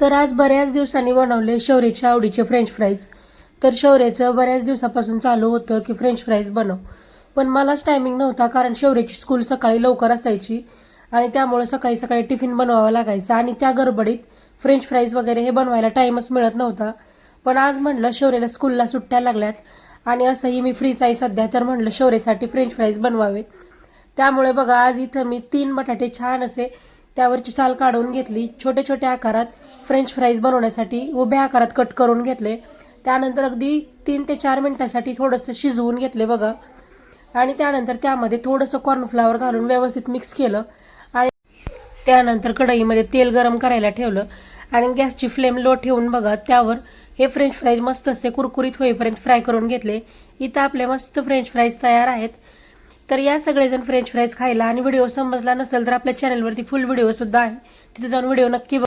तर आज बऱ्याच दिवसांनी बनवले शौर्याच्या आवडीचे फ्रेंच फ्राईज तर शौर्याचं बऱ्याच दिवसापासून चालू होतं की फ्रेंच फ्राईज बनव. पण मलाच टायमिंग नव्हता कारण शौर्याची स्कूल सकाळी लवकर असायची आणि त्यामुळे सकाळी सकाळी टिफिन बनवावा लागायचा आणि त्या गडबडीत फ्रेंच फ्राईज वगैरे हे बनवायला टाईमच मिळत नव्हता. पण आज म्हणलं शौर्याला स्कूलला सुट्ट्या लागल्यात आणि असंही मी फ्रीच आहे सध्या तर म्हणलं शौर्यासाठी फ्रेंच फ्राईज बनवावे. त्यामुळे बघा आज इथं मी तीन बटाटे छान असे त्यावरची साल काढून घेतली. छोट्या छोट्या आकारात फ्रेंच फ्राईज बनवण्यासाठी उभ्या आकारात कट करून घेतले. त्यानंतर अगदी तीन ते चार मिनटासाठी थोडंसं शिजवून घेतले बघा. आणि त्यानंतर त्यामध्ये थोडंसं कॉर्नफ्लावर घालून व्यवस्थित मिक्स केलं. आणि त्यानंतर कढईमध्ये तेल गरम करायला ठेवलं. आणि गॅसची फ्लेम लो ठेवून बघा. त्यावर हे फ्रेंच फ्राईज मस्त असे कुरकुरीत होईपर्यंत फ्राय करून घेतले. इथं आपले मस्त फ्रेंच फ्राईज तयार आहेत. तर या सगळेजण फ्रेंच फ्राईज खायला आणि व्हिडिओ समजला नसेल तर आपल्या चॅनलवरती फुल व्हिडिओ सुद्धा आहे. तिथे जाऊन व्हिडिओ नक्की